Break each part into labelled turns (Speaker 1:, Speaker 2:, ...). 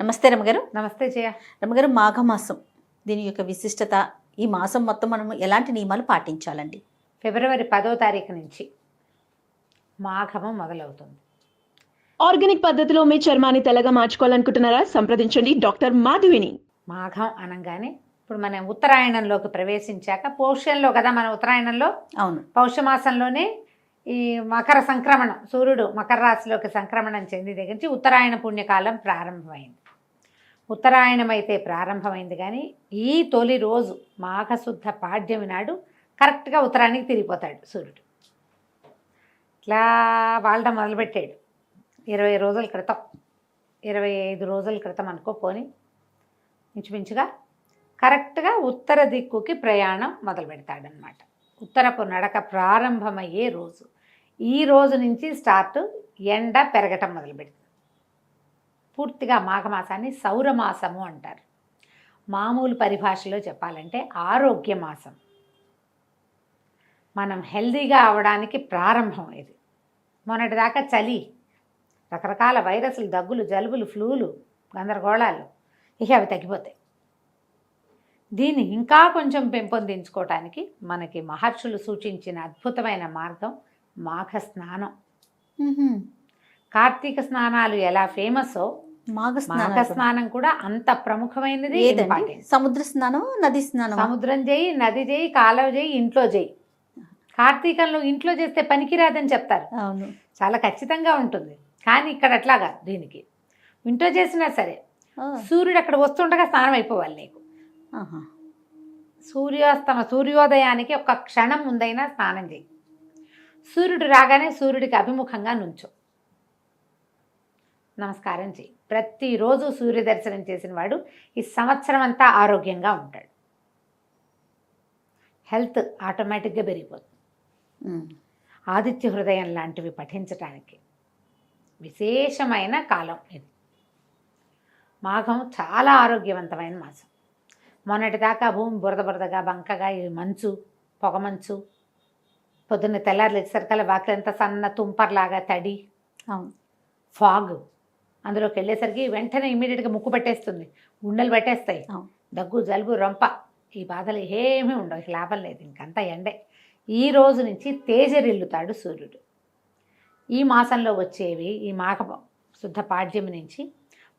Speaker 1: నమస్తే రమగారు.
Speaker 2: నమస్తే జయ.
Speaker 1: రమగారు మాఘమాసం. దీని యొక్క విశిష్టత ఈ మాసం మొత్తం మనం ఎలాంటి నియమాలు పాటించాలండి?
Speaker 2: ఫిబ్రవరి పదో తారీఖు నుంచి మాఘము మొదలవుతుంది.
Speaker 3: ఆర్గానిక్ పద్ధతిలో మీ చర్మాన్ని తెల్లగా మార్చుకోవాలనుకుంటున్నారా? సంప్రదించండి. డాక్టర్ మాధవిని.
Speaker 2: మాఘం అనగానే ఇప్పుడు మనం ఉత్తరాయణంలోకి ప్రవేశించాక పౌష్యంలో కదా మన ఉత్తరాయణంలో?
Speaker 1: అవును.
Speaker 2: పౌష్యమాసంలోనే ఈ మకర సంక్రమణం సూర్యుడు మకర రాశిలోకి సంక్రమణం చెంది దగ్గర నుంచి ఉత్తరాయణ పుణ్యకాలం ప్రారంభమైంది. ఉత్తరాయణం అయితే ప్రారంభమైంది కానీ ఈ తొలి రోజు మాఘశుద్ధ పాడ్యమి నాడు కరెక్ట్గా ఉత్తరానికి తిరిగిపోతాడు సూర్యుడు. ఇట్లా వాళ్ళ మొదలుపెట్టాడు. ఇరవై రోజుల క్రితం ఇరవై ఐదు రోజుల క్రితం అనుకో పోని ఇంచుమించుగా కరెక్ట్గా ఉత్తర దిక్కుకి ప్రయాణం మొదలు పెడతాడనమాట ఉత్తరపు నడక ప్రారంభమయ్యే రోజు. ఈ రోజు నుంచి స్టార్ట్ ఎండ పెరగటం మొదలు పెడుతుంది పూర్తిగా మాఘమాసాన్ని సౌరమాసము అంటారు. మామూలు పరిభాషలో చెప్పాలంటే ఆరోగ్య మాసం మనం హెల్దీగా అవడానికి ప్రారంభం ఇది. మొన్నటిదాకా చలి రకరకాల వైరస్లు దగ్గులు జలుబులు ఫ్లూలు గందరగోళాలు ఇక అవి తగ్గిపోతాయి. దీన్ని ఇంకా కొంచెం పెంపొందించుకోవటానికి మనకి మహర్షులు సూచించిన అద్భుతమైన మార్గం మాఘ స్నానం కార్తీక స్నానాలు ఎలా ఫేమసో
Speaker 1: మాఘ స్నానం
Speaker 2: కూడా అంత ప్రముఖమైనది.
Speaker 1: సముద్ర స్నానం నది స్నానం
Speaker 2: సముద్రం చేయి నది చేయి కాలువ చేయి ఇంట్లో చేయి. కార్తీకంలో ఇంట్లో చేస్తే పనికిరాదని చెప్తారు.
Speaker 1: అవును.
Speaker 2: చాలా ఖచ్చితంగా ఉంటుంది. కానీ ఇక్కడ అట్లాగా దీనికి. ఇంట్లో చేసినా సరే సూర్యుడు అక్కడ వస్తుండగా స్నానం అయిపోవాలి నీకు. సూర్యాస్తమ సూర్యోదయానికి ఒక క్షణం ముందైనా స్నానం చేయి. సూర్యుడు రాగానే సూర్యుడికి అభిముఖంగా నుంచో. నమస్కారం చేయి ప్రతిరోజు సూర్య దర్శనం చేసిన వాడు ఈ సంవత్సరం అంతా ఆరోగ్యంగా ఉంటాడు. హెల్త్ ఆటోమేటిక్గా పెరిగిపోతుంది. ఆదిత్య హృదయం లాంటివి పఠించటానికి విశేషమైన కాలం ఇది. మాఘం చాలా ఆరోగ్యవంతమైన మాసం. మొన్నటిదాకా భూమి బురద బురదగా బంకగా ఈ మంచు పొగ మంచు పొద్దున్న తెల్లారులు వచ్చేసరికల్లా వాకిలంతా సన్న తుంపర్లాగా తడి ఫాగ్. అందులోకి వెళ్ళేసరికి వెంటనే ఇమీడియట్గా ముక్కు పట్టేస్తుంది. గుండెలు పట్టేస్తాయి. దగ్గు జలుబు రొంప ఈ బాధలు ఏమీ ఉండవు. ఇక లాభం లేదు. ఇంకంతా ఎండే. ఈ రోజు నుంచి తేజరిల్లుతాడు సూర్యుడు. ఈ మాసంలో వచ్చేవి ఈ మాఘ శుద్ధ పాడ్యమి నుంచి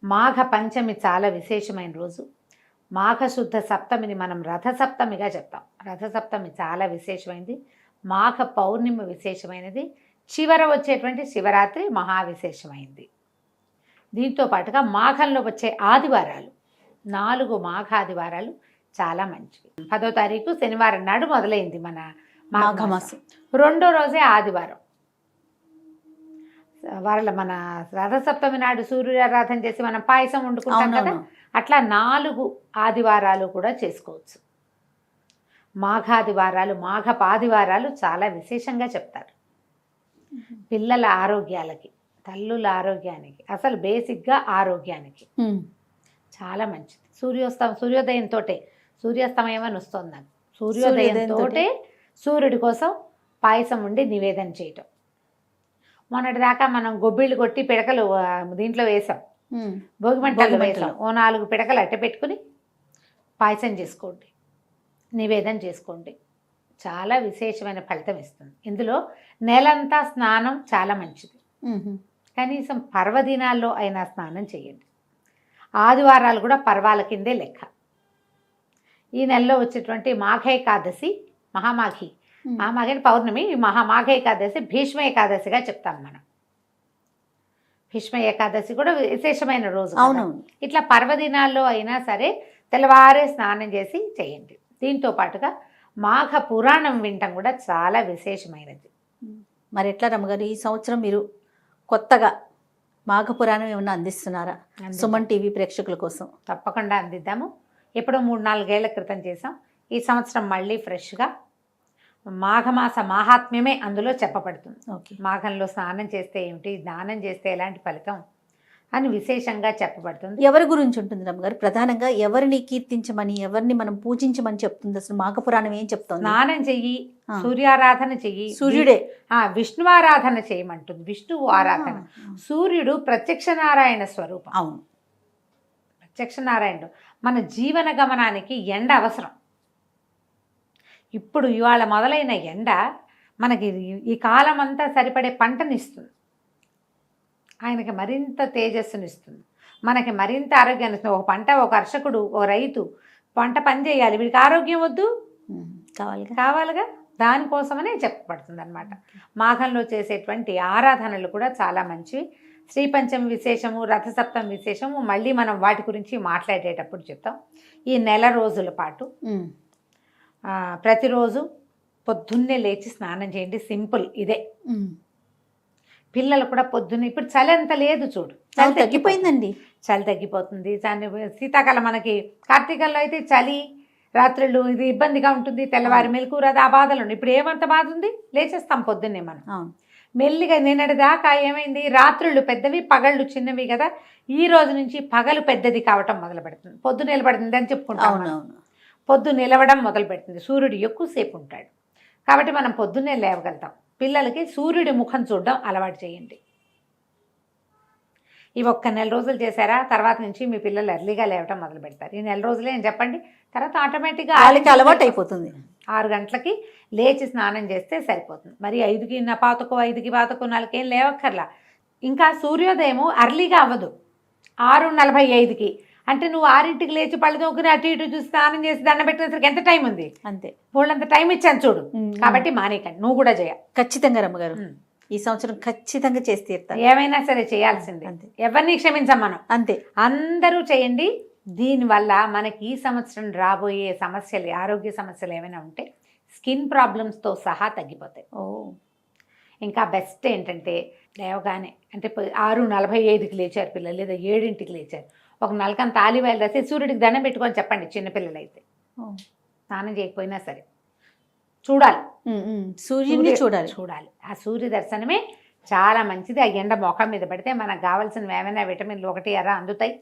Speaker 2: మాఘ పంచమి చాలా విశేషమైన రోజు. మాఘ శుద్ధ సప్తమిని మనం రథ సప్తమిగా చెప్తాం. రథ సప్తమి చాలా విశేషమైనది మాఘ పౌర్ణిమ విశేషమైనది. చివర వచ్చేటువంటి శివరాత్రి మహా విశేషమైంది. దీంతో పాటుగా మాఘంలో వచ్చే ఆదివారాలు. నాలుగు మాఘ ఆదివారాలు చాలా మంచివి. పదో తారీఖు శనివారం నాడు మొదలైంది మన మాఘమాసం. రెండో రోజే ఆదివారం. వాళ్ళ మన రథసప్తమి నాడు సూర్యారాధన చేసి మనం పాయసం వండుకుంటాం కదా అట్లా నాలుగు ఆదివారాలు కూడా చేసుకోవచ్చు. మాఘాదివారాలు మాఘపాదివారాలు చాలా విశేషంగా చెప్తారు. పిల్లల ఆరోగ్యాలకి. తల్లుల ఆరోగ్యానికి అసలు బేసిక్గా ఆరోగ్యానికి. చాలా మంచిది. సూర్యోస్తం సూర్యోదయంతో సూర్యాస్తమయం అని వస్తుంది నాకు. సూర్యోదయంతో సూర్యుడి కోసం పాయసం ఉండి నివేదన చేయటం. మొన్నటిదాకా మనం గొబ్బిళ్ళు కొట్టి పిడకలు దీంట్లో వేసాం. భోగిమంటలు. వేసాం. ఓ నాలుగు పిడకలు అట్ట పెట్టుకుని పాయసం చేసుకోండి. నివేదన చేసుకోండి. చాలా విశేషమైన ఫలితం ఇస్తుంది. ఇందులో నెలంతా స్నానం చాలా మంచిది. కనీసం పర్వదినాల్లో అయినా స్నానం చేయండి. ఆదివారాలు కూడా పర్వాల కిందే లెక్క. ఈ నెలలో వచ్చేటువంటి మహామాఘి.
Speaker 1: ఉమ్.
Speaker 2: మహామాఘి అంటే పౌర్ణమి ఈ మహామాఘ ఏకాదశి భీష్మ ఏకాదశిగా చెప్తాం మనం. భీష్మ ఏకాదశి కూడా విశేషమైన రోజు.
Speaker 1: అవునవును.
Speaker 2: ఇట్లా పర్వదినాల్లో అయినా సరే తెల్లవారే స్నానం చేసి చేయండి. దీంతో పాటుగా మాఘ పురాణం వినటం కూడా చాలా విశేషమైనది.
Speaker 1: మరి ఎట్లా రమ్మగారు? ఈ సంవత్సరం మీరు కొత్తగా మాఘ పురాణం ఏమన్నా అందిస్తున్నారా? సుమన్ టీవీ ప్రేక్షకుల కోసం.
Speaker 2: తప్పకుండా అందిద్దాము. ఎప్పుడో మూడు నాలుగేళ్ళ క్రితం చేసాం ఈ సంవత్సరం మళ్ళీ ఫ్రెష్గా మాఘమాస మాహాత్మ్యమే అందులో చెప్పబడుతుంది.
Speaker 1: ఓకే.
Speaker 2: మాఘంలో స్నానం చేస్తే ఏమిటి? దానం చేస్తే ఎలాంటి ఫలితం? అని విశేషంగా చెప్పబడుతుంది.
Speaker 1: ఎవరి గురించి ఉంటుంది రమ్మగారు? ప్రధానంగా ఎవరిని కీర్తించమని ఎవరిని మనం పూజించమని చెప్తుంది అసలు మాఘ పురాణం ఏం చెప్తుంది?
Speaker 2: స్నానం చెయ్యి. సూర్యారాధన చెయ్యి
Speaker 1: సూర్యుడే.
Speaker 2: ఆ విష్ణువారాధన చేయమంటుంది. విష్ణువు ఆరాధన. సూర్యుడు ప్రత్యక్ష నారాయణ స్వరూపం.
Speaker 1: అవును.
Speaker 2: చక్షనారాయణుడు మన జీవన గమనానికి ఎండ అవసరం. ఇప్పుడు ఇవాళ మొదలైన ఎండ మనకి ఈ- ఈ కాలం అంతా సరిపడే పంటనిస్తుంది. ఆయనకి మరింత తేజస్సునిస్తుంది మనకి మరింత ఆరోగ్యాన్ని ఇస్తుంది. ఒక పంట ఒక కర్షకుడు ఒక రైతు పంట పని చేయాలి. వీడికి ఆరోగ్యం వద్దు.
Speaker 1: ఉమ్, కావాలిగా?
Speaker 2: దానికోసమనే చెప్పబడుతుంది అనమాట మాఘంలో చేసేటువంటి ఆరాధనలు కూడా చాలా మంచివి శ్రీపంచమి విశేషము రథసప్తం విశేషము మళ్ళీ మనం వాటి గురించి మాట్లాడేటప్పుడు చెప్తాం. ఈ నెల రోజుల పాటు ప్రతిరోజు పొద్దున్నే లేచి స్నానం చేయండి. సింపుల్ ఇదే. పిల్లలు కూడా పొద్దున్నే ఇప్పుడు చలి అంత లేదు చూడు. చలి
Speaker 1: చాలా తగ్గిపోయిందండి.
Speaker 2: చలి తగ్గిపోతుంది. దాని శీతాకాలం మనకి కార్తీకంలో అయితే చలి రాత్రులు ఇది ఇబ్బందిగా ఉంటుంది. తెల్లవారి మెలకు రాదు. ఆ బాధలు ఇప్పుడు ఏమంత బాధ ఉంది? లేచేస్తాం పొద్దున్నే మనం. మెల్లిగా నిన్నటి దాకా ఏమైంది? రాత్రుళ్ళు పెద్దవి పగళ్ళు చిన్నవి కదా. ఈ రోజు నుంచి పగలు పెద్దది కావటం మొదలు పెడుతుంది. పొద్దు నిలబడుతుంది అని చెప్పుకుంటాం పొద్దు నిలవడం మొదలు పెడుతుంది. సూర్యుడు ఎక్కువసేపు ఉంటాడు. కాబట్టి మనం పొద్దున్నే లేవగలుగుతాం. పిల్లలకి సూర్యుడి ముఖం చూడడం అలవాటు చేయండి. ఇవి ఒక్క నెల రోజులు చేశారా? తర్వాత నుంచి మీ పిల్లలు ఎర్లీగా లేవటం మొదలు పెడతారు. ఈ నెల రోజులే అని చెప్పండి. తర్వాత ఆటోమేటిక్గా
Speaker 1: వాళ్ళకి అలవాటు అయిపోతుంది.
Speaker 2: ఆరు గంటలకి లేచి స్నానం చేస్తే సరిపోతుంది. మరి ఐదుకి నా పాతకు ఐదుకి పాతకు నాలుగుకి ఏం లేవక్కర్లా. ఇంకా సూర్యోదయము అర్లీగా అవ్వదు. ఆరు నలభై ఐదుకి. అంటే నువ్వు ఆరింటికి లేచి పళ్ళు తోకుని అటు ఇటు చూసి స్నానం చేసి దండం పెట్టినసరికి ఎంత టైం ఉంది?
Speaker 1: అంతే.
Speaker 2: వాళ్ళంత టైం ఇచ్చాను చూడు. కాబట్టి మానేకండి. నువ్వు కూడా చేయ
Speaker 1: ఖచ్చితంగా రమ్మగారు. ఈ సంవత్సరం ఖచ్చితంగా చేసి తీరుతాను.
Speaker 2: ఏమైనా సరే చేయాల్సిందే.
Speaker 1: అంతే.
Speaker 2: ఎవరిని క్షమించాం మనం?
Speaker 1: అంతే.
Speaker 2: అందరూ చేయండి. దీనివల్ల మనకి ఈ సంవత్సరం రాబోయే సమస్యలు ఆరోగ్య సమస్యలు ఏమైనా ఉంటే స్కిన్ ప్రాబ్లమ్స్తో సహా తగ్గిపోతాయి.
Speaker 1: ఓ.
Speaker 2: ఇంకా బెస్ట్ ఏంటంటే లేవగానే అంటే ఆరు నలభై ఐదుకి లేచారు పిల్లలు లేదా ఏడింటికి లేచారు. ఒక నలకం తాలివాయిలు రాసి సూర్యుడికి దండం పెట్టుకొని చెప్పండి చిన్నపిల్లలు అయితే. స్నానం చేయకపోయినా సరే. చూడాలి.
Speaker 1: సూర్యుడిని
Speaker 2: సూర్య-
Speaker 1: చూడాలి.
Speaker 2: చూడాలి. ఆ సూర్య దర్శనమే చాలా మంచిది. ఆ ఎండ మొఖం మీద పడితే మనకు కావాల్సినవి ఏమైనా విటమిన్లు ఒకటి ఎర్ర అందుతాయి.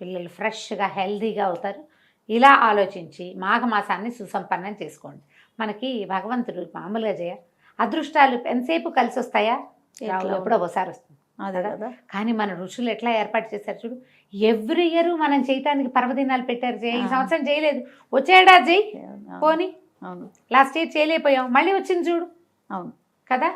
Speaker 2: పిల్లలు ఫ్రెష్గా హెల్తీగా అవుతారు. ఇలా ఆలోచించి మాఘమాసాన్ని సుసంపన్నం చేసుకోండి. మనకి భగవంతుడు మామూలుగా చేయ అదృష్టాలు ఎంతసేపు కలిసి వస్తాయా ఎప్పుడో ఒకసారి వస్తుంది. కానీ మన ఋషులు ఎట్లా ఏర్పాటు చేశారు చూడు? ఎవ్రీ ఇయర్ మనం చేయటానికి పర్వదినాలు పెట్టారు జయ ఈ. సంవత్సరం చేయలేదు. వచ్చేడా జై?
Speaker 1: అవును,
Speaker 2: పోని.
Speaker 1: అవును.
Speaker 2: లాస్ట్ ఇయర్ చేయలేకపోయాం. మళ్ళీ వచ్చింది చూడు.
Speaker 1: అవును.
Speaker 2: కదా?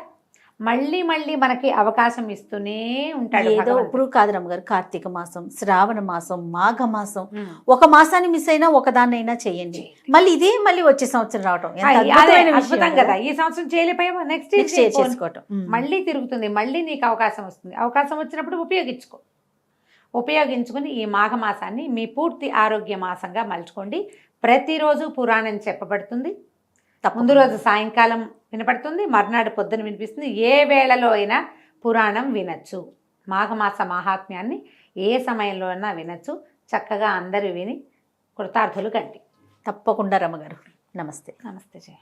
Speaker 2: మళ్ళీ మళ్ళీ మనకి అవకాశం ఇస్తూనే ఉంటాడు
Speaker 1: ఏదో. ఇప్పుడు కాదు రమ్మగారు కార్తీక మాసం శ్రావణ మాసం మాఘ మాసం. ఒక మాసాన్ని మిస్ అయినా ఒకదాన్నైనా చేయండి. మళ్ళీ ఇదే మళ్ళీ వచ్చే సంవత్సరం రావటం.
Speaker 2: అద్భుతం
Speaker 1: కదా.
Speaker 2: ఈ సంవత్సరం చేయలేకపోయావా? నెక్స్ట్
Speaker 1: ఇయర్ చేసుకోవటం.
Speaker 2: మళ్ళీ తిరుగుతుంది. మళ్ళీ నీకు అవకాశం వస్తుంది. అవకాశం వచ్చినప్పుడు ఉపయోగించుకో. ఉపయోగించుకుని ఈ మాఘమాసాన్ని మీ పూర్తి ఆరోగ్య మాసంగా మలుచుకోండి. ప్రతిరోజు పురాణం చెప్పబడుతుంది. ముందు. రోజు సాయంకాలం వినపడుతుంది. మర్నాడు పొద్దున వినిపిస్తుంది. ఏ వేళలో అయినా పురాణం వినొచ్చు. మాఘమాస మహాత్మ్యాన్ని ఏ సమయంలో అయినా వినొచ్చు. చక్కగా అందరూ విని కృతార్థులు కండి
Speaker 1: తప్పకుండా రమ్మగారు నమస్తే.
Speaker 2: నమస్తే జయ.